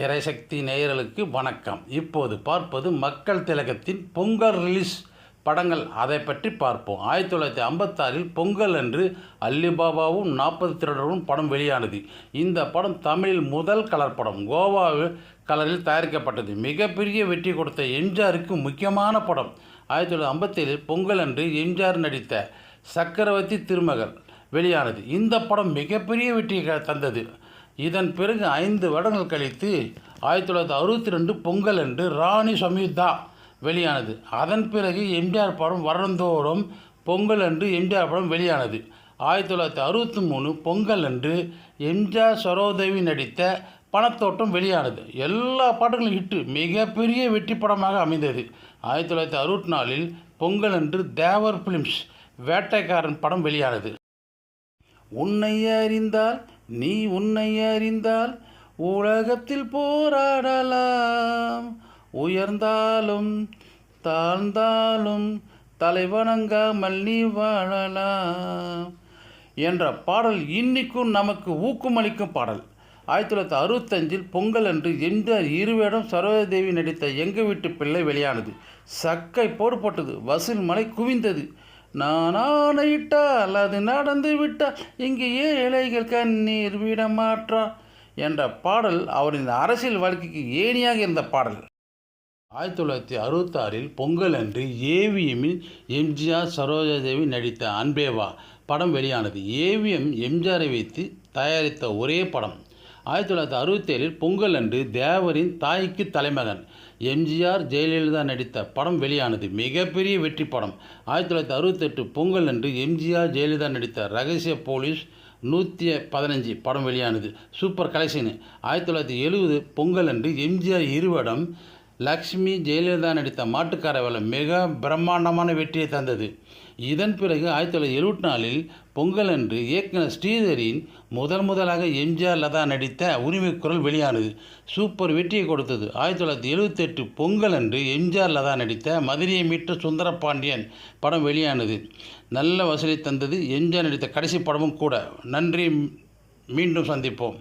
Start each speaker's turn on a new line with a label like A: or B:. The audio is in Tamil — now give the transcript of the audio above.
A: திரைசக்தி நேயர்களுக்கு வணக்கம். இப்போது பார்ப்பது மக்கள் திலகத்தின் பொங்கல் ரிலீஸ் படங்கள். அதை பற்றி பார்ப்போம். ஆயிரத்தி தொள்ளாயிரத்தி ஐம்பத்தாறில் பொங்கல் அன்று அல்லிபாபாவும் நாற்பது திருடரும் படம் வெளியானது. இந்த படம் தமிழில் முதல் கலர் படம். கோவா கலரில் தயாரிக்கப்பட்டது. மிகப்பெரிய வெற்றி கொடுத்த எம்ஜிஆருக்கு முக்கியமான படம். ஆயிரத்தி தொள்ளாயிரத்தி ஐம்பத்தேழில் பொங்கல் அன்று எம்ஜிஆர் நடித்த சக்கரவர்த்தி திருமகள் வெளியானது. இந்த படம் மிகப்பெரிய வெற்றியை தந்தது. இதன் பிறகு ஐந்து வருடங்கள் கழித்து ஆயிரத்தி தொள்ளாயிரத்தி அறுபத்தி ரெண்டு பொங்கல் அன்று ராணி சம்யுக்தா வெளியானது. அதன் பிறகு எம்ஜிஆர் படம் வருடந்தோறும் பொங்கல் அன்று எம்ஜிஆர் படம் வெளியானது. ஆயிரத்தி தொள்ளாயிரத்தி அறுபத்தி மூணு பொங்கல் அன்று எம்ஜிஆர் சரோதேவி நடித்த பணத்தோட்டம் வெளியானது. எல்லா பாடங்களும் ஹிட்டு மிகப்பெரிய வெற்றி படமாக அமைந்தது. ஆயிரத்தி தொள்ளாயிரத்தி அறுபத்தி நாலில் பொங்கல் அன்று தேவர் ஃபிலிம்ஸ் வேட்டைக்காரன் படம் வெளியானது. உன்னை அறிந்தால் நீ உன்னை அறிந்தால் உலகத்தில் போராடலாம். உயர்ந்தாலும் தாழ்ந்தாலும் தலைவணங்காமல் நீ வாழலாம். என்ற பாடல் இன்னைக்கும் நமக்கு ஊக்கமளிக்கும் பாடல். ஆயிரத்தி தொள்ளாயிரத்தி அறுபத்தஞ்சில் பொங்கல் அன்று எம்ஜிஆர் இருவேடம் சரோஜாதேவி நடித்த எங்கள் வீட்டு பிள்ளை வெளியானது? சக்கை போடுபட்டது வசூல் மலை குவிந்தது நான் ஆணையிட்டால் அது நடந்து விட்டால் இங்கேயே ஏழைகள் கண்ணீர் விட மாற்றா என்ற பாடல் அவரின் அரசியல் வாழ்க்கைக்கு ஏணியாக இருந்த பாடல். ஆயிரத்தி தொள்ளாயிரத்தி அறுபத்தாறில் பொங்கல் அன்று ஏவிஎம்மில் எம்ஜிஆர் சரோஜாதேவி நடித்த அன்பேவா படம் வெளியானது. ஏவிஎம் எம்ஜிஆரை வைத்து தயாரித்த ஒரே படம். ஆயிரத்தி தொள்ளாயிரத்தி அறுபத்தேழில் பொங்கல் அன்று தேவரின் தாய்க்கு தலைமகன் எம்ஜிஆர் ஜெயலலிதா நடித்த படம் வெளியானது. மிகப்பெரிய வெற்றி படம். ஆயிரத்தி தொள்ளாயிரத்தி அறுபத்தெட்டு பொங்கல் அன்று எம்ஜிஆர் ஜெயலலிதா நடித்த ரகசிய போலீஸ் நூற்றி பதினஞ்சு படம் வெளியானது. Super collection. ஆயிரத்தி தொள்ளாயிரத்தி எழுபது பொங்கல் அன்று எம்ஜிஆர் இருவடம் லக்ஷ்மி ஜெயலலிதா நடித்த மாட்டுக்கார வேலை மிக பிரம்மாண்டமான வெற்றியை தந்தது. இதன் பிறகு ஆயிரத்தி தொள்ளாயிரத்தி எழுபத்தி நாலில் பொங்கல் அன்று இயக்குனர் ஸ்ரீதரின் முதல் முதலாக எம்ஜிஆர் லதா நடித்த உரிமைக்குரல் வெளியானது. சூப்பர் வெற்றியை கொடுத்தது. ஆயிரத்தி தொள்ளாயிரத்தி எழுபத்தெட்டு பொங்கல் அன்று எம்ஜிஆர் லதா நடித்த மதுரையை மீட்ட சுந்தரபாண்டியன் படம் வெளியானது. நல்ல வசூலை தந்தது. எம்ஜிஆர் நடித்த கடைசி படமும் கூட. நன்றி. மீண்டும் சந்திப்போம்.